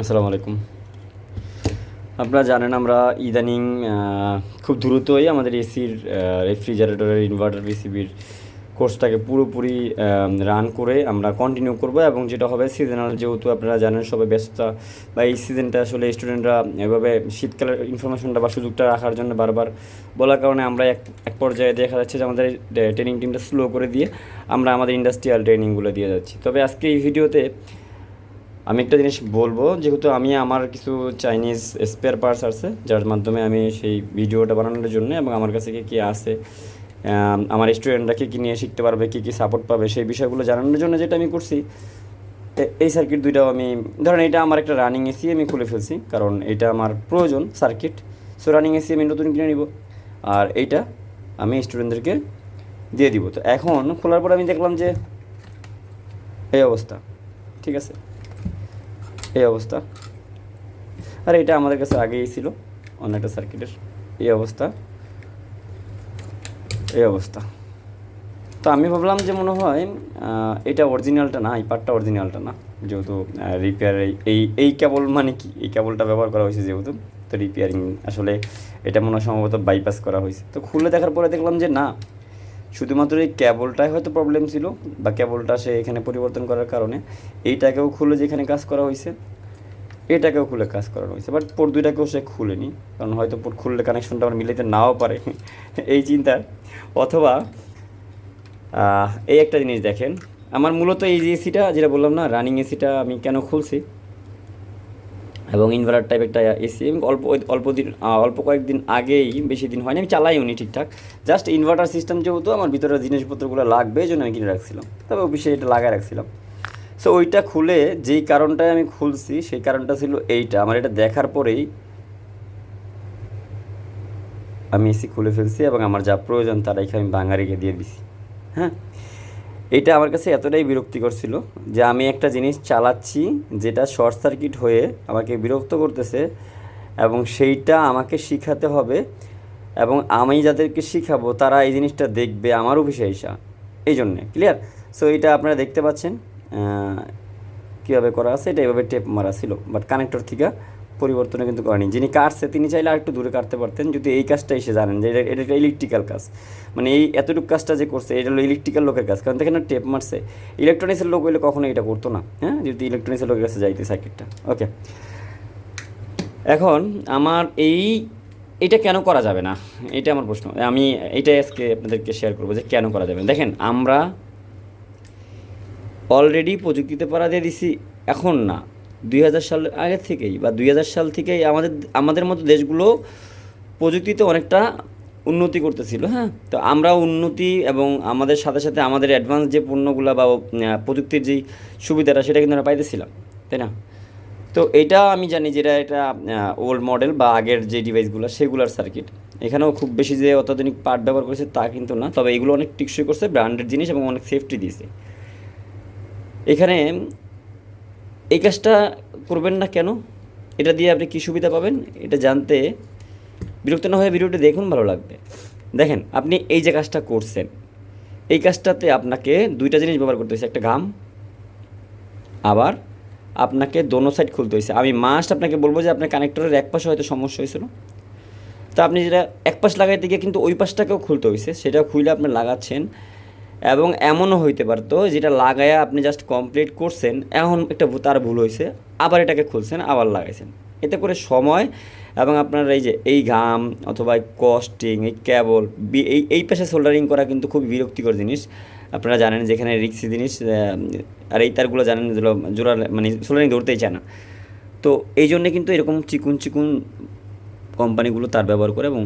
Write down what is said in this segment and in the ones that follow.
আসসালামু আলাইকুম। আপনারা জানেন আমরা ইদানিং খুব দ্রুতই আমাদের এসির রেফ্রিজারেটরের ইনভার্টার পিসিবির কোর্সটাকে পুরোপুরি রান করে আমরা কন্টিনিউ করব এবং যেটা হবে সিজনাল যেহেতু আপনারা জানেন সবাই ব্যস্ততা বা এই সিজনটা আসলে স্টুডেন্টরা এভাবে শীতকালের ইনফরমেশনটা বা সুযোগটা রাখার জন্য বারবার বলার কারণে আমরা এক এক পর্যায়ে দেখা যাচ্ছে যে আমাদের ট্রেনিং টিমটা স্লো করে দিয়ে আমরা আমাদের ইন্ডাস্ট্রিয়াল ট্রেনিংগুলো দিয়ে যাচ্ছি। তবে আজকে এই ভিডিওতে আমি একটা জিনিস বলব, যেহেতু আমি আমার কিছু চাইনিজ স্পেয়ার পার্টস আছে, যার মাধ্যমে আমি সেই ভিডিওটা বানানোর জন্য এবং আমার কাছে কী কী আছে আমার স্টুডেন্টরা কী কী নিয়ে শিখতে পারবে, কী কী সাপোর্ট পাবে, সেই বিষয়গুলো জানানোর জন্য যেটা আমি করছি এই সার্কিট দুইটাও আমি, ধরেন এটা আমার একটা রানিং এসি আমি খুলে ফেলছি, কারণ এটা আমার প্রয়োজন সার্কিট সো রানিং এসি আমি নতুন কিনে নিব, আর এইটা আমি স্টুডেন্টদেরকে দিয়ে দিব। তো এখন খোলার পর আমি দেখলাম যে, এই অবস্থা, ঠিক আছে? এই অবস্থা। আর এটা আমাদের কাছে আগেই ছিল অন্য একটা সার্কিটের এই অবস্থা। এই অবস্থা। তো আমি ভাবলাম যে মনে হয় এটা অরিজিনালটা না, এই পার্টটা অরিজিনালটা না, যেহেতু রিপেয়ার এই এই কেবল মানে কি? এই কেবলটা ব্যবহার করা হয়েছে যেহেতু, তো রিপেয়ারিং আসলে এটা মনে হয় সম্ভবত বাইপাস করা হয়েছে। তো খুলে দেখার পরে দেখলাম যে না শুধুমাত্র এই কেবলটাই হয়তো প্রবলেম ছিল বা ক্যাবলটা সে এখানে পরিবর্তন করার কারণে এইটাকেও খুলে যেখানে কাজ করা হয়েছে, এটাকেও খুলে কাজ করানো হয়েছে। বাট পোর্ট দুইটাকেও সে খুলেনি, কারণ হয়তো পোর্ট খুললে কানেকশনটা আমার মিলাতে নাও পারে। এই চিন্তা অথবা এই একটা জিনিস দেখেন, আমার মূলত এই এসিটা যেটা বললাম না রানিং এসিটা আমি কেন খুলছি? এবং ইনভার্টার টাইপ একটা এসি এবং অল্প অল্প দিন অল্প কয়েকদিন আগেই, বেশি দিন হয়নি, আমি চালাই উনি ঠিকঠাক। জাস্ট ইনভার্টার সিস্টেম যেহেতু, আমার ভিতরে জিনিসপত্রগুলো লাগবে, এই জন্য আমি কিনে রাখছিলাম। তবে অফিসে এটা লাগায় রাখছিলাম। সো ওইটা খুলে যেই কারণটায় আমি খুলছি, সেই কারণটা ছিল এইটা। আমার এটা দেখার পরেই আমি এসি খুলে ফেলছি এবং আমার যা প্রয়োজন তার এখানে আমি বাঙালিকে দিয়ে দিছি। হ্যাঁ? এটা আমার কাছে এতটাই বিরক্তিকর ছিল যে আমি একটা জিনিস চালাচ্ছি যেটা শর্ট সার্কিট হয়ে আমাকে বিরক্ত করতেছে এবং সেইটা আমাকে শিখাতে হবে এবং আমি যাদেরকে শিখাবো তারা এই জিনিসটা দেখবে আমার অফিসে এসা। এই জন্যে ক্লিয়ার সো এটা আপনারা দেখতে পাচ্ছেন। কীভাবে করা আছে, এটা এভাবে টেপ মারা ছিল বাট কানেক্টর থেকে পরিবর্তনে কিন্তু করেনি। যিনি কাটছে, তিনি চাইলে আর একটু দূরে কাটতে পারতেন, যদি এই কাজটা এসে জানেন যে এটা এটা ইলেকট্রিক্যাল কাজ। মানে এই এতটুকু কাজটা যে করছে, এটা হলো ইলেকট্রিক্যাল লোকের কাজ। কারণ দেখেন টেপ মারছে। ইলেকট্রনিক্সের লোক হইলে কখনো এটা করতো না হ্যাঁ? যদি ইলেকট্রনিক্সের লোকের কাছে যাইতে সার্কিটটা ওকে এখন আমার এই, এটা কেন করা যাবে না? এটা আমার প্রশ্ন। আমি এটাই আজকে আপনাদেরকে শেয়ার করব যে কেন করা যাবে দেখেন, আমরা অলরেডি প্রযুক্তিতে পারা দিয়ে দিছি, এখন না। দুই হাজার সালের আগে থেকেই বা দুই হাজার সাল থেকেই আমাদের আমাদের মতো দেশগুলো প্রযুক্তিতে অনেকটা উন্নতি করতেছিল হ্যাঁ? তো আমরা উন্নতি এবং আমাদের সাথে সাথে আমাদের অ্যাডভান্স যে পণ্যগুলো বা প্রযুক্তির যেই সুবিধাটা সেটা কিন্তু আমরা পাইতেছিলাম, তাই না? তো এটা আমি জানি যেটা এটা ওল্ড মডেল বা আগের যে ডিভাইসগুলো সেগুলোর সার্কিট এখানেও খুব বেশি যে অত্যাধুনিক পার্ট ব্যবহার করেছে তা কিন্তু না, তবে এগুলো অনেক টিকসই করছে ব্র্যান্ডেড জিনিস এবং অনেক সেফটি দিয়েছে। এখানে এই কাজটা করবেন না কেন? এটা দিয়ে আপনি কী সুবিধা পাবেন? এটা জানতে বিরক্ত না হয়ে ভিডিওটি দেখুন, ভালো লাগবে। দেখেন, আপনি এই যে কাজটা করছেন, এই কাজটাতে আপনাকে দুইটা জিনিস ব্যবহার করতে হয়েছে, একটা ঘাম, আবার আপনাকে দোনো সাইড খুলতে হয়েছে। আমি মাস্ট আপনাকে বলব যে আপনার কানেক্টরের এক পাশে হয়তো সমস্যা হয়েছিল। তো আপনি যেটা এক পাশ লাগাইতে গিয়ে কিন্তু ওই পাশটাকেও খুলতে হয়েছে, সেটা খুলে আপনি লাগাচ্ছেন এবং এমনও হইতে পারতো যেটা লাগায়া আপনি জাস্ট কমপ্লিট করছেন, এখন একটা তার ভুল হয়েছে আবার এটাকে খুলছেন, আবার লাগাইছেন। এতে করে সময় এবং আপনার এই যে এই ঘাম অথবা কস্টিং এই কেবল এই এই পেশে সোল্ডারিং করা কিন্তু খুব বিরক্তিকর জিনিস। আপনারা জানেন যেখানে রিক্সি জিনিস আর এই তারগুলো জানেন যেগুলো জোড়া মানে সোল্ডারিং ধরতেই চায় না। তো এই জন্যে কিন্তু এরকম চিকুন চিকুন কোম্পানিগুলো তার ব্যবহার করে এবং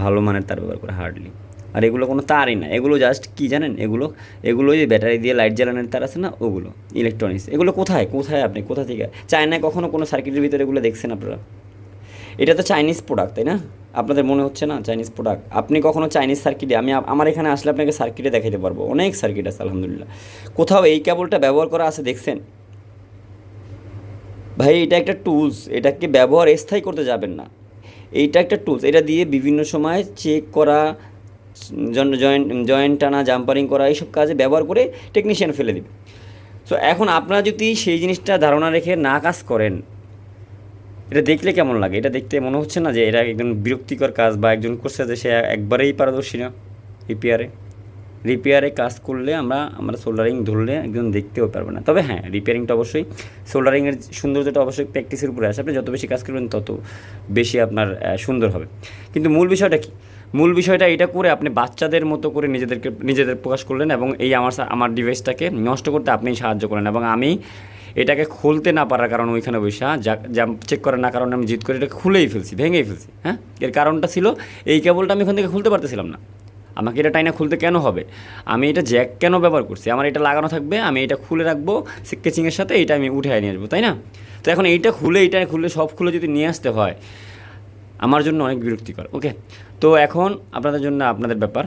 ভালো মানের তার ব্যবহার করে হার্ডলি আর এগুলো কোনো তারই না। এগুলো জাস্ট কি জানেন? এগুলো এগুলো যে ব্যাটারি দিয়ে লাইট জ্বালানোর তার আছে না? ওগুলো ইলেকট্রনিক্স এগুলো কোথায়? কোথায় আপনি? কোথা থেকে? চায়নায় কখনো কোনো সার্কিটের ভিতরে এগুলো দেখছেন আপনারা? এটা তো চাইনিজ প্রোডাক্ট তাই না? আপনাদের মনে হচ্ছে না চাইনিজ প্রোডাক্ট আপনি কখনো চাইনিজ সার্কিটে আমি আমার এখানে আসলে আপনাকে সার্কিটে দেখাইতে পারব। অনেক সার্কিট আছে, আলহামদুলিল্লাহ। কোথাও এই কেবলটা ব্যবহার করা আছে, দেখছেন? ভাই, এটা একটা টুলস এটাকে ব্যবহার স্থায়ী করতে যাবেন না। এইটা একটা টুলস এটা দিয়ে বিভিন্ন সময় চেক করা জয়েন্ট জয়েন্ট টানা জাম্পারিং করা, এইসব কাজে ব্যবহার করে টেকনিশিয়ান ফেলে দেবে। সো এখন আপনারা যদি সেই জিনিসটা ধারণা রেখে না কাজ করেন, এটা দেখলে কেমন লাগে? এটা দেখতে মনে হচ্ছে না যে এটা একজন বিরক্তিকর কাজ বা একজন করছে যে সে একবারেই পারদর্শী না রিপেয়ারে রিপেয়ারে কাজ করলে আমরা আমরা সোল্ডারিং ধরলে একজন দেখতেও পারব না। তবে হ্যাঁ রিপেয়ারিংটা অবশ্যই সোল্ডারিংয়ের সৌন্দর্যটা অবশ্যই প্র্যাকটিসের উপরে আসে। আপনি যত বেশি কাজ করবেন, তত বেশি আপনার সুন্দর হবে। কিন্তু মূল বিষয়টা কি? মূল বিষয়টা এটা করে আপনি বাচ্চাদের মতো করে নিজেদেরকে, নিজেদের প্রকাশ করলেন এবং এই আমার আমার ডিভাইসটাকে নষ্ট করতে আপনি সাহায্য করলেন এবং আমি এটাকে খুলতে না পারার কারণ ওইখানে বসে, যা চেক করার না কারণে আমি জিত করে এটাকে খুলেই ফেলছি, ভেঙেই ফেলছি হ্যাঁ? এর কারণটা ছিল এই কেবলটা আমি ওখান থেকে খুলতে পারতেছিলাম না। আমাকে এটা টাইনা খুলতে কেন হবে? আমি এটা জ্যাক কেন ব্যবহার করছি? আমার এটা লাগানো থাকবে, আমি এটা খুলে রাখব স্কেচিংয়ের সাথে এটা আমি উঠে নিয়ে আসব, তাই না? তো এখন এইটা খুলে এইটা খুলে সব খুলে যদি নিয়ে আসতে হয় আমার জন্য অনেক বিরক্তিকর ওকে তো এখন আপনাদের জন্য আপনাদের ব্যাপার।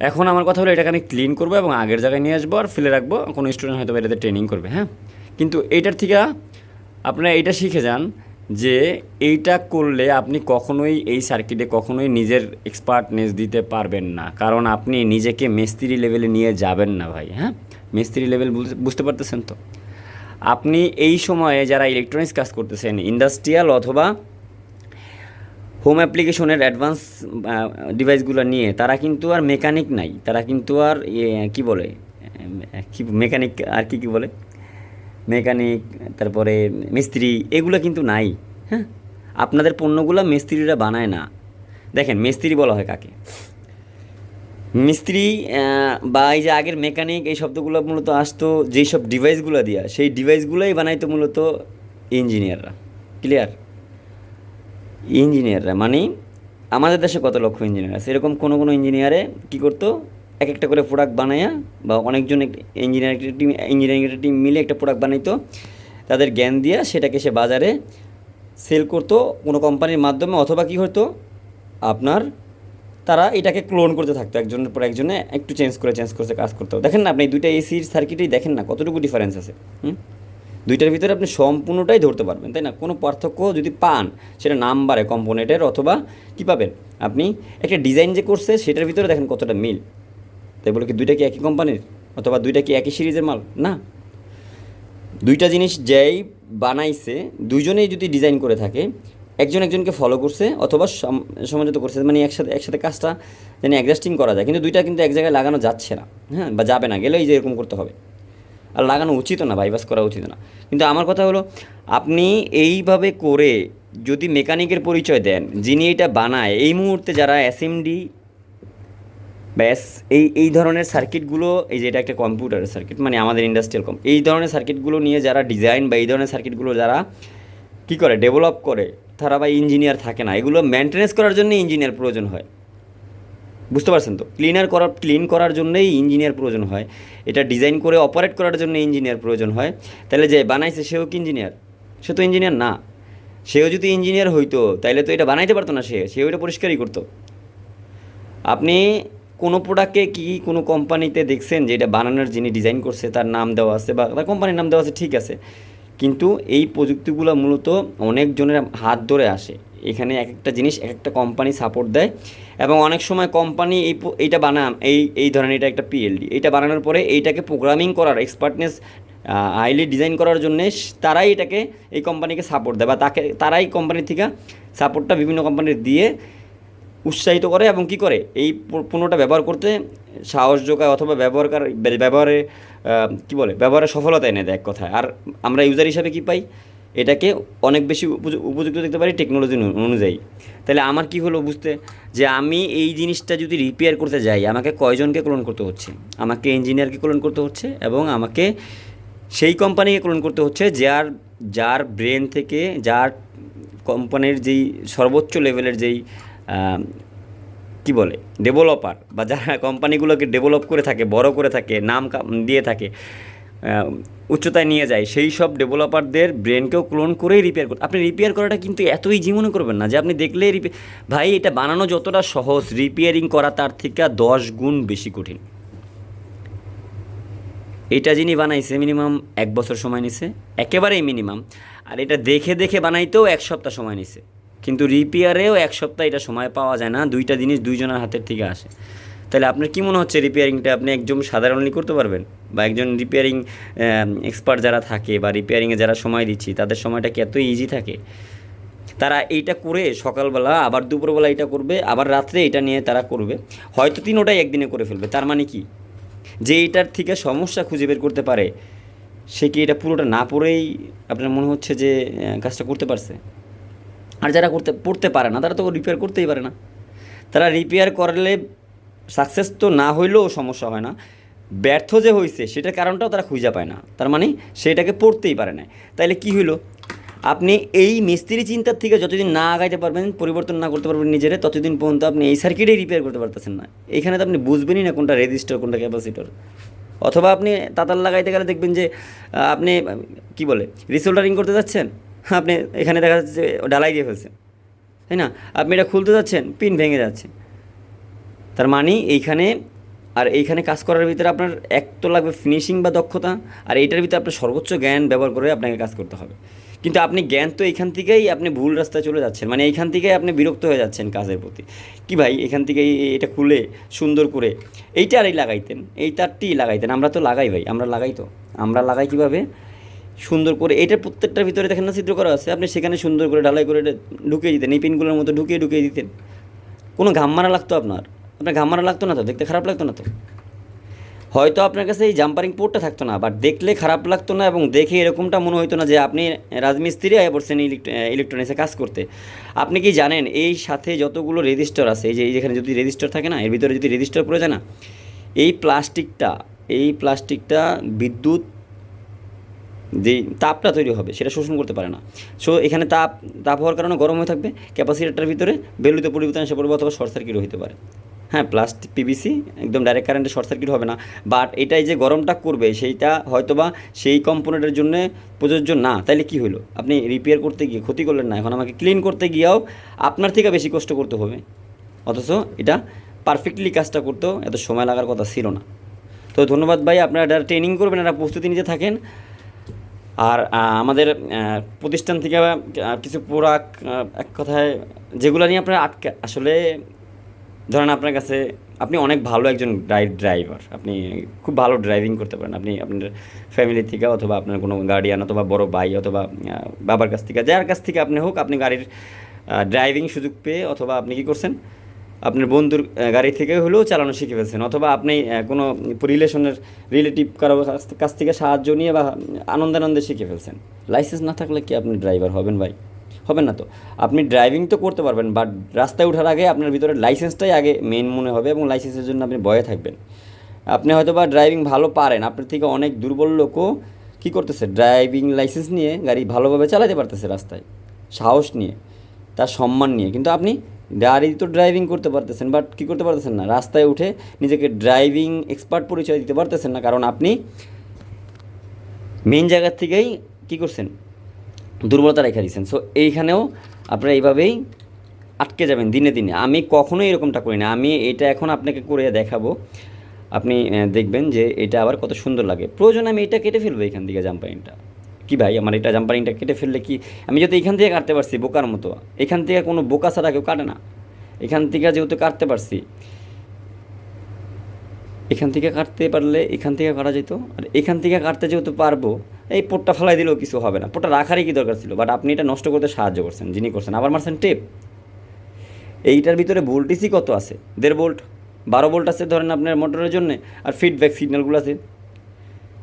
এখন আমার কথা হলো এটাকে আমি ক্লিন করব এবং আগের জায়গায় নিয়ে আসব আর ফেলে রাখব, কোনো স্টুডেন্ট হয়তো এটাতে ট্রেনিং করবে হ্যাঁ? কিন্তু এইটার থেকে আপনারা এইটা শিখে যান যে এইটা করলে আপনি কখনোই এই সার্কিটে কখনোই নিজের এক্সপার্টনেস দিতে পারবেন না। কারণ আপনি নিজেকে মিস্ত্রি লেভেলে নিয়ে যাবেন না ভাই হ্যাঁ? মিস্ত্রি লেভেল বুঝতে পারতেছেন তো? আপনি এই সময়ে যারা ইলেকট্রনিক্স কাজ করতেছেন ইন্ডাস্ট্রিয়াল অথবা হোম অ্যাপ্লিকেশনের অ্যাডভান্স ডিভাইসগুলো নিয়ে তারা কিন্তু আর মেকানিক নাই। তারা কিন্তু আর কি বলে? কি মেকানিক আর কি কি বলে? মেকানিক তারপরে মিস্ত্রি, এগুলো কিন্তু নাই। হ্যাঁ? আপনাদের পণ্যগুলো মিস্ত্রিরা বানায় না। দেখেন, মিস্ত্রি বলা হয় কাকে? মিস্ত্রি বা এই যে আগের মেকানিক এই শব্দগুলো মূলত আসতো, যেই সব ডিভাইসগুলো দিয়া, সেই ডিভাইসগুলোই বানাইতো মূলত ইঞ্জিনিয়াররা ক্লিয়ার ইঞ্জিনিয়াররা মানে আমাদের দেশে কত লক্ষ ইঞ্জিনিয়ার আছে? এরকম কোনো কোনো ইঞ্জিনিয়ারে কী করতো? এক একটা করে প্রোডাক্ট বানায়া বা অনেকজন ইঞ্জিনিয়ার টিম ইঞ্জিনিয়ারিং একটা টিম মিলে একটা প্রোডাক্ট বানাইতো। তাদের জ্ঞান দিয়া সেটাকে সে বাজারে সেল করতো কোনো কোম্পানির মাধ্যমে অথবা কী হতো আপনার তারা এটাকে ক্লোন করতে থাকতো। একজনের পর একজনে একটু চেঞ্জ করে চেঞ্জ করে কাজ করতো। দেখেন না, আপনি দুইটা এসির সার্কিটেই দেখেন না কতটুকু ডিফারেন্স আছে, হুম? দুইটার ভিতরে আপনি সম্পূর্ণটাই ধরতে পারবেন, তাই না? কোনো পার্থক্য যদি পান, সেটা নাম্বারে, কম্পোনেন্টের অথবা কী পাবেন? আপনি একটা ডিজাইন যে করছে, সেটার ভিতরে দেখেন কতটা মিল। তাই বলে কি দুইটা কি একই কোম্পানির? অথবা দুইটা কি একই সিরিজের মাল? না। দুইটা জিনিস যেই বানাইছে, দুইজনেই যদি ডিজাইন করে থাকে, একজন একজনকে ফলো করছে, অথবা সম- সমাজত করছে মানে একসাথে একসাথে কাজটা যেন অ্যাডজাস্টিং করা যায়। কিন্তু দুইটা কিন্তু এক জায়গায় লাগানো যাচ্ছে না হ্যাঁ? বা যাবে না, গেলেই যে এরকম করতে হবে। আর লাগানো উচিত না বাইপাস করা উচিত না। কিন্তু আমার কথা হলো, আপনি এইভাবে করে যদি মেকানিকের পরিচয় দেন, যিনি এটা বানায়, এই মুহূর্তে যারা এসএমডি ব্যাস, এই এই ধরনের সার্কিটগুলো এই যে এটা একটা কম্পিউটারের সার্কিট মানে আমাদের ইন্ডাস্ট্রিয়াল কম এই ধরনের সার্কিটগুলো নিয়ে যারা ডিজাইন বা এই ধরনের সার্কিটগুলো যারা কী করে ডেভেলপ করে, তারা বা ইঞ্জিনিয়ার থাকে না। এগুলো মেনটেনেন্স করার জন্য ইঞ্জিনিয়ার প্রয়োজন হয়। বুঝতে পারছেন তো? ক্লিনার করার ক্লিন করার জন্যই ইঞ্জিনিয়ার প্রয়োজন হয়। এটা ডিজাইন করে অপারেট করার জন্য ইঞ্জিনিয়ার প্রয়োজন হয়। তাহলে যে বানাইছে সেও কি ইঞ্জিনিয়ার সে তো ইঞ্জিনিয়ার না। সেও যদি ইঞ্জিনিয়ার হইতো তাহলে তো এটা বানাইতে পারতো না সে। সেও এটা পরিষ্কারই করতো। আপনি কোনো প্রোডাক্টকে কি কোনো কোম্পানিতে দেখছেন যে এটা বানানোর যিনি ডিজাইন করছে, তার নাম দেওয়া আছে বা তার কোম্পানির নাম দেওয়া আছে, ঠিক আছে। কিন্তু এই প্রযুক্তিগুলো মূলত অনেকজনের হাত ধরে আসে। এখানে এক একটা জিনিস এক একটা কোম্পানি সাপোর্ট দেয়। এবং অনেক সময় কোম্পানি এই এইটা বানাম, এই এই ধরনের এটা একটা পিএলডি এইটা বানানোর পরে এইটাকে প্রোগ্রামিং করার এক্সপার্টনেস হাইলি ডিজাইন করার জন্য তারাই এটাকে এই কোম্পানিকে সাপোর্ট দেয় বা তাকে, তারাই কোম্পানি থেকে সাপোর্টটা বিভিন্ন কোম্পানির দিয়ে উৎসাহিত করে এবং কি করে? এই পণ্যটা ব্যবহার করতে সাহস যোগায় অথবা ব্যবহারকার ব্যবহারে কি বলে? ব্যবহারে সফলতা এনে দেয় এক কথায়। আর আমরা ইউজার হিসাবে কি পাই? এটাকে অনেক বেশি উপযু- উপযুক্ত দেখতে পারি টেকনোলজি অনুযায়ী। তাহলে আমার কি হলো বুঝতে? যে আমি এই জিনিসটা যদি রিপেয়ার করতে যাই, আমাকে কয়জনকে ক্লোন করতে হচ্ছে? আমাকে ইঞ্জিনিয়ারকে ক্লোন করতে হচ্ছে এবং আমাকে সেই কোম্পানিকে ক্লোন করতে হচ্ছে যার যার ব্রেন থেকে, যার কোম্পানির যেই সর্বোচ্চ লেভেলের যেই কি বলে ডেভেলপার বা যারা কোম্পানিগুলোকে ডেভেলপ করে থাকে, বড় করে থাকে, নাম দিয়ে থাকে উচ্চতায় নিয়ে যায়, সেই সব ডেভেলপারদের ব্রেনকেও ক্লোন করেই রিপেয়ার করতে আপনি রিপেয়ার করাটা কিন্তু এতই মনে করবেন না যে আপনি দেখলেই রিপেয়ার ভাই, এটা বানানো যতটা সহজ রিপেয়ারিং করা তার থেকে দশ গুণ বেশি কঠিন। এটা যিনি বানাইছে মিনিমাম এক বছর সময় নিছে, একেবারেই মিনিমাম আর এটা দেখে দেখে বানাইতেও এক সপ্তাহ সময় নিছে। কিন্তু রিপেয়ারেও এক সপ্তাহ এটা সময় পাওয়া যায় না, দুইটা জিনিস দুইজনের হাতের থেকে আসে। তাহলে আপনার কি মনে হচ্ছে রিপেয়ারিংটা আপনি একজন সাধারণই করতে পারবেন? বা একজন রিপেয়ারিং এক্সপার্ট যারা থাকে বা রিপেয়ারিংয়ে যারা সময় দিচ্ছি, তাদের সময়টা কি এত ইজি থাকে? তারা এইটা করে সকালবেলা, আবার দুপুরবেলা এটা করবে, আবার রাত্রে এটা নিয়ে তারা করবে। হয়তো তিনোটাই একদিনে করে ফেলবে, তার মানে কি? যে এইটার থেকে সমস্যা খুঁজে বের করতে পারে, সে কি এটা পুরোটা না পড়েই আপনার মনে হচ্ছে যে কাজটা করতে পারছে? আর যারা করতে, পড়তে পারে না, তারা তো রিপেয়ার করতেই পারে না। তারা রিপেয়ার করলে সাকসেস তো না হইলেও সমস্যা হয় না। ব্যর্থ যে হয়েছে সেটার কারণটাও তারা খুঁজে পায় না। তার মানে সেটাকে পড়তেই পারে না। তাইলে কি হইল? আপনি এই মিস্ত্রি চিন্তার থেকে যতদিন না আগাইতে পারবেন, পরিবর্তন না করতে পারবেন নিজেরে, ততদিন পর্যন্ত আপনি এই সার্কিটেই রিপেয়ার করতে পারতেছেন না। এখানে তো আপনি বুঝবেনই না কোনটা রেজিস্টার কোনটা ক্যাপাসিটর অথবা আপনি তাতাল লাগাইতে গেলে দেখবেন যে আপনি, কি বলে রিসোল্ডারিং করতে যাচ্ছেন, আপনি এখানে দেখা যাচ্ছে ডালাই দিয়ে ফেলছেন তাই না? আপনি এটা খুলতে যাচ্ছেন, পিন ভেঙে যাচ্ছে। তার মানে এইখানে আর এইখানে কাজ করার ভিতরে আপনার এক তো লাগবে ফিনিশিং বা দক্ষতা, আর এইটার ভিতরে আপনার সর্বোচ্চ জ্ঞান ব্যবহার করে আপনাকে কাজ করতে হবে। কিন্তু আপনি জ্ঞান তো এইখান থেকেই আপনি ভুল রাস্তায় চলে যাচ্ছেন মানে এইখান থেকেই আপনি বিরক্ত হয়ে যাচ্ছেন কাজের প্রতি। কি ভাই এখান থেকে এটা খুলে, সুন্দর করে এইটা আর এই লাগাইতেন এই তারটি লাগাইতেন। আমরা তো লাগাই ভাই, আমরা লাগাই তো। আমরা লাগাই কীভাবে? সুন্দর করে, এইটার প্রত্যেকটার ভিতরে দেখেন না ছিদ্র করা আছে, আপনি সেখানে সুন্দর করে ঢালাই করে ঢুকিয়ে দিতেন, এই পিনগুলোর মতো ঢুকিয়ে ঢুকিয়ে দিতেন। কোনো ঘাম মারা লাগতো আপনার? আপনার ঘাম মারা লাগতো না তো? দেখতে খারাপ লাগতো না তো? হয়তো আপনার কাছে এই জাম্পারিং পোর্টটা থাকতো না বাট দেখলে খারাপ লাগতো না এবং দেখে এরকমটা মনে হতো না যে আপনি রাজমিস্ত্রি আয় পড়ছেন ইলেকট্রনিক্সে কাজ করতে। আপনি কি জানেন, এই সাথে যতগুলো রেজিস্টার আছে, এই যে যেখানে যদি রেজিস্টার থাকে না, এর ভিতরে যদি রেজিস্টার পড়ে যায় না, এই প্লাস্টিকটা এই প্লাস্টিকটা বিদ্যুৎ যে তাপটা তৈরি হবে, সেটা শোষণ করতে পারে না। সো এখানে তাপ তাপ হওয়ার কারণে গরম হয়ে থাকবে, ক্যাপাসিটারটার ভিতরে বেলুতে পরিবর্তন এসে পড়বে অথবা শর্ট সার্কিট হতে পারে। হ্যাঁ প্লাস্টিক পিভিসি একদম ডাইরেক্ট কারেন্টে শর্ট সার্কিট হবে না। বাট এটাই যে গরমটা করবে, সেইটা হয়তোবা সেই কম্পোনেন্টের জন্য প্রযোজ্য না। তাইলে কি হলো আপনি রিপেয়ার করতে গিয়ে ক্ষতি করলেন না, এখন আমাকে ক্লিন করতে গিয়েও আপনার থেকে বেশি কষ্ট করতে হবে। অথচ এটা পারফেক্টলি কাজটা করতেও এত সময় লাগার কথা ছিল না। তো ধন্যবাদ ভাই, আপনারা যারা ট্রেনিং করবেন এটা প্রস্তুতি নিতে থাকেন। আর আমাদের প্রতিষ্ঠান থেকে কিছু প্রোডাক্ট এক কথায় যেগুলো নিয়ে আপনারা আটকে আসলে ধরেন আপনার কাছে, আপনি অনেক ভালো একজন ড্রাইভার আপনি খুব ভালো ড্রাইভিং করতে পারেন। আপনি আপনার ফ্যামিলি থেকে অথবা আপনার কোনো গার্ডিয়ান অথবা বড় ভাই অথবা বাবার কাছ থেকে, যার কাছ থেকে আপনি হোক, আপনি গাড়ির ড্রাইভিং সুযোগ পেয়ে অথবা আপনি কী করছেন? আপনার বন্ধুর গাড়ি থেকে হলেও চালানো শিখে ফেলছেন। অথবা আপনি কোনো রিলেশনের রিলেটিভ কারও কাছ- থেকে সাহায্য নিয়ে বা আনন্দে আনন্দে শিখে ফেলছেন। লাইসেন্স না থাকলে কি আপনি ড্রাইভার হবেন ভাই? হবেন না তো। আপনি ড্রাইভিং তো করতে পারবেন বাট রাস্তায় ওঠার আগে আপনার ভিতরে লাইসেন্সটাই আগে মেন মনে হবে এবং লাইসেন্সের জন্য আপনি ভয়ে থাকবেন। আপনি হয়তো বা ড্রাইভিং ভালো পারেন, আপনার থেকে অনেক দুর্বল লোকও কী করতেছে? ড্রাইভিং লাইসেন্স নিয়ে গাড়ি ভালোভাবে চালাতে পারতেছে রাস্তায়, সাহস নিয়ে, তার সম্মান নিয়ে। কিন্তু আপনি গাড়ি তো ড্রাইভিং করতে পারতেছেন বাট কী করতে পারতেছেন না? রাস্তায় উঠে নিজেকে ড্রাইভিং এক্সপার্ট পরিচয় দিতে পারতেছেন না, কারণ আপনি মেন জায়গার থেকেই কী করছেন? দুর্বলতা রেখে দিয়েছেন। সো এইখানেও আপনারা এইভাবেই আটকে যাবেন দিনে দিনে। আমি কখনোই এরকমটা করি না। আমি এটা এখন আপনাকে করে দেখাবো। আপনি দেখবেন যে এটা আবার কত সুন্দর লাগে। প্রয়োজন আমি এটা কেটে ফেলব এখান থেকে জাম্পারিংটা। কি ভাই, আমার এটা জাম্পারিংটা কেটে ফেললে কি? আমি যদি এখান থেকে কাটতে পারছি বোকার মতো। এখান থেকে কোনো বোকা ছাড়া কেউ কাটে না। এখান থেকে যেহেতু কাটতে পারছি এখান থেকে কাটতে পারলে এখান থেকে কাটা যেত, আর এখান থেকে কাটতে যেহেতু পারব, এই পোটটা ফেলাই দিলেও কিছু হবে না। পোটটা রাখারই কি দরকার ছিল? বাট আপনি এটা নষ্ট করতে সাহায্য করছেন, যিনি করছেন। আবার মারছেন টেপ। এইটার ভিতরে ভোল্টেজই কত আছে? দেড় ভোল্ট বারো ভোল্ট আছে ধরেন আপনার মোটরের জন্য, আর ফিডব্যাক সিগন্যালগুলো আছে।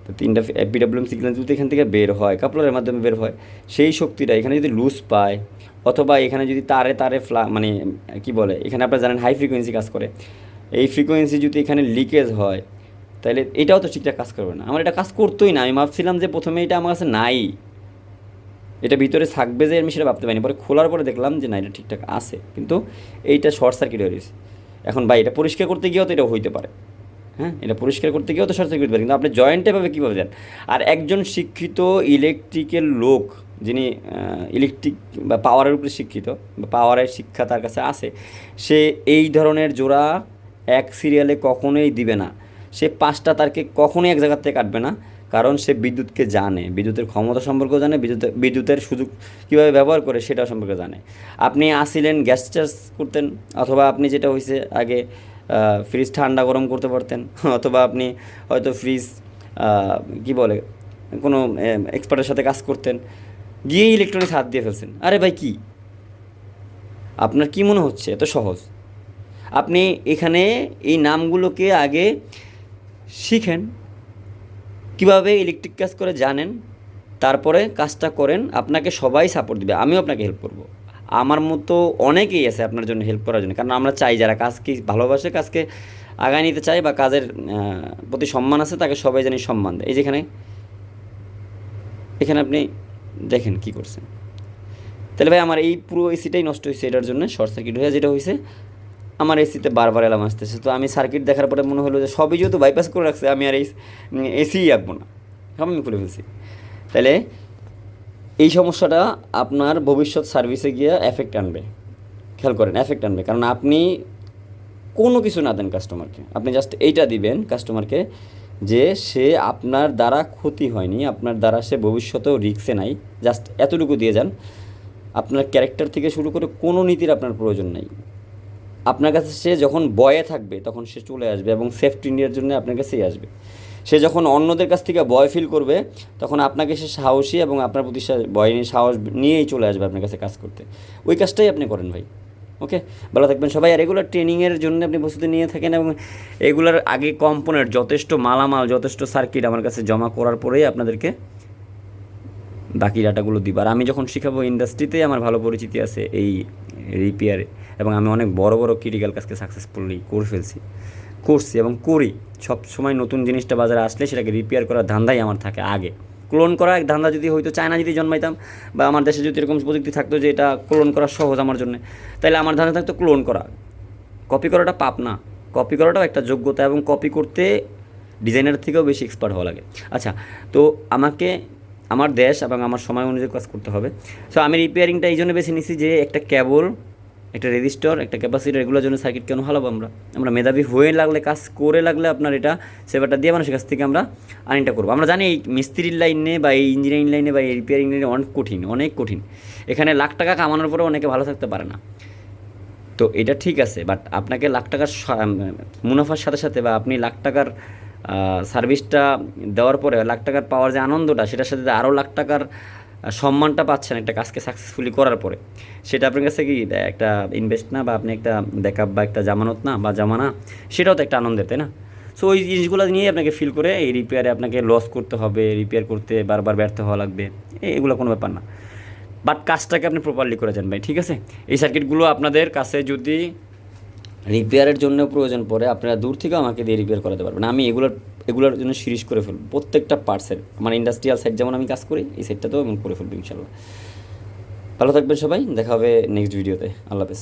তো তিনটা পিডাব্লিউএম সিগন্যাল যদি এখান থেকে বের হয়, কাপলারের মাধ্যমে বের হয়, সেই শক্তিটা এখানে যদি লুজ পায়, অথবা এখানে যদি তারে তারে ফ্লা মানে কি বলে, এখানে আপনারা জানেন হাই ফ্রিকোয়েন্সি কাজ করে এই ফ্রিকোয়েন্সি যদি এখানে লিকেজ হয়, তাহলে এটাও তো ঠিকঠাক কাজ করবে না। আমার এটা কাজ করতোই না। আমি ভাবছিলাম যে প্রথমে এটা আমার কাছে নাই। এটা ভিতরে থাকবে যে, আমি সেটা ভাবতে পারিনি। পরে খোলার পরে দেখলাম যে, না, এটা ঠিকঠাক আছে। কিন্তু এইটা শর্ট সার্কিট হয়ে গেছে। এখন ভাই, এটা পরিষ্কার করতে গিয়েও তো এটা হইতে পারে। হ্যাঁ এটা পরিষ্কার করতে গিয়েও তো শর্ট সার্কিট পারে। কিন্তু আপনি জয়েন্টে পাবে কীভাবে যান আর একজন শিক্ষিত ইলেকট্রিক্যাল লোক, যিনি ইলেকট্রিক বা পাওয়ারের উপরে শিক্ষিত, বা পাওয়ারের শিক্ষা তার কাছে আছে, সে এই ধরনের জোড়া এক সিরিয়ালে কখনোই দিবে না। সে পাঁচটা তারকে কখনোই এক জায়গার থেকে কাটবে না, কারণ সে বিদ্যুৎকে জানে, বিদ্যুতের ক্ষমতা সম্পর্কেও জানে বিদ্যুৎ বিদ্যুতের সুযোগ কীভাবে ব্যবহার করে সেটা সম্পর্কে জানে। আপনি আসিলেন, গ্যাস চার্জ করতেন, অথবা আপনি যেটা হয়েছে আগে ফ্রিজ ঠান্ডা গরম করতে পারতেন, অথবা আপনি হয়তো ফ্রিজ কি বলে, কোনো এক্সপার্টের সাথে কাজ করতেন গিয়ে ইলেকট্রনিক্স হাত দিয়ে ফেলছেন। আরে ভাই, কি? আপনার কি মনে হচ্ছে? এত সহজ। আপনি এখানে এই নামগুলোকে আগে শিখেন, কীভাবে ইলেকট্রিক কাজ করে জানেন, তারপরে কাজটা করেন, আপনাকে সবাই সাপোর্ট দিবে, আমিও আপনাকে হেল্প করব। আমার মতো অনেকেই আছে আপনার জন্য হেল্প করার জন্য, কারণ আমরা চাই যারা কাজকে ভালোবাসে, কাজকে আগায় নিতে চাই বা কাজের প্রতি সম্মান আছে, তাকে সবাই জানি সম্মান দেয়। এই যেখানে, এখানে আপনি দেখেন কি করছেন। তাহলে ভাই, আমার এই পুরো এসিটাই নষ্ট হয়েছে এটার জন্য শর্ট সার্কিট হয়ে যেটা হয়েছে আমার এসিতে বারবার এলাম আসতেছে। তো আমি সার্কিট দেখার পরে মনে হলো যে সবই যেহেতু বাইপাস করে রাখছে, আমি আর এই এসিই আঁকবো না। সব আমি খুলে ফেলছি। তাহলে এই সমস্যাটা আপনার ভবিষ্যৎ সার্ভিসে গিয়ে এফেক্ট আনবে। খেয়াল করেন এফেক্ট আনবে। কারণ আপনি কোনো কিছু না দেন কাস্টমারকে আপনি জাস্ট এইটা দিবেন কাস্টমারকে যে সে আপনার দ্বারা ক্ষতি হয়নি, আপনার দ্বারা সে ভবিষ্যতেও রিক্সে নাই। জাস্ট এতটুকু দিয়ে যান। আপনার ক্যারেক্টার থেকে শুরু করে কোনো নীতির আপনার প্রয়োজন নাই। আপনার কাছে সে যখন বয়ে থাকবে, তখন সে চলে আসবে এবং সেফটি নেওয়ার জন্য আপনার কাছেই আসবে। সে যখন অন্যদের কাছ থেকে ভয় ফিল করবে, তখন আপনাকে সে সাহসী এবং আপনার প্রতি ভয় নিয়ে সাহস নিয়েই চলে আসবে আপনার কাছে কাজ করতে। ওই কাজটাই আপনি করেন ভাই ওকে ভালো থাকবেন সবাই। আর এগুলো ট্রেনিংয়ের জন্য আপনি প্রস্তুতি নিয়ে থাকেন এবং এগুলার আগে কম্পোনেন্ট যথেষ্ট মালামাল, যথেষ্ট সার্কিট আমার কাছে জমা করার পরেই আপনাদেরকে বাকি ডাটাগুলো দিব। আর আমি যখন শিখাবো ইন্ডাস্ট্রিতে আমার ভালো পরিচিতি আছে এই রিপেয়ারে এবং আমি অনেক বড় বড় ক্রিটিক্যাল কাজকে সাকসেসফুলি করে ফেলছি। করছি এবং করি। সব সময় নতুন জিনিসটা বাজারে আসলে সেটাকে রিপেয়ার করার ধান্দাই আমার থাকে আগে। ক্লোন করা এক ধান্দা যদি হয়তো চায়না যদি জন্মাইতাম বা আমার দেশে যদি এরকম প্রযুক্তি থাকতো যে এটা ক্লোন করা সহজ আমার জন্য তাহলে আমার ধান্দা থাকতো ক্লোন করা। কপি করাটা পাপ না। কপি করাটাও একটা যোগ্যতা এবং কপি করতে ডিজাইনার থেকেও বেশি এক্সপার্ট হওয়া লাগে। আচ্ছা তো আমাকে আমার দেশ এবং আমার সময় অনুযায়ী কাজ করতে হবে। সো আমি রিপেয়ারিংটা এই জন্য বেছে নিছি যে একটা কেবল একটা রেজিস্টর একটা ক্যাপাসিটার এগুলোর জন্য সার্কিট কেন হালাবো আমরা? আমরা মেধাবী হয়ে লাগলে, কাজ করে লাগলে আপনার এটা সেবাটা দিয়ে মানুষের কাছ থেকে আমরা আর্নিংটা করব। আমরা জানি এই মিস্ত্রির লাইনে বা এই ইঞ্জিনিয়ারিং লাইনে বা এই রিপেয়ারিং লাইনে অনেক কঠিন অনেক কঠিন। এখানে লাখ টাকা কামানোর পরে অনেকে ভালো থাকতে পারে না। তো এটা ঠিক আছে বাট আপনাকে লাখ টাকার মুনাফার সাথে সাথে বা আপনি লাখ টাকার সার্ভিসটা দেওয়ার পরে লাখ টাকার পাওয়ার যে আনন্দটা, সেটার সাথে আরও লাখ টাকার সম্মানটা পাচ্ছেন একটা কাজকে সাকসেসফুলি করার পরে, সেটা আপনার কাছে কি একটা ইনভেস্ট না বা আপনি একটা ব্যাকআপ বা একটা জামানত না বা জামানা, সেটাও তো একটা আনন্দের, তাই না? সো ওই জিনিসগুলো নিয়েই আপনাকে ফিল করে এই রিপেয়ারে আপনাকে লস করতে হবে রিপেয়ার করতে বারবার ব্যর্থ হওয়া লাগবে এগুলো কোনো ব্যাপার না। বাট কাজটাকে আপনি প্রপারলি করে যান ভাই, ঠিক আছে? এই সার্কিটগুলো আপনাদের কাছে যদি রিপেয়ারের জন্য প্রয়োজন পড়ে, আপনারা দূর থেকে আমাকে দিয়ে রিপেয়ার করাতে পারবেন। আমি এগুলোর এগুলোর জন্য সিরিজ করে ফেলব, প্রত্যেকটা পার্টসের আমার ইন্ডাস্ট্রিয়াল সাইড যেমন আমি কাজ করি, এই সাইডটাতেও আমি করে ফেলব ইনশাল্লাহ। ভালো থাকবেন সবাই, দেখা হবে নেক্সট ভিডিওতে আল্লাহ হাফেজ।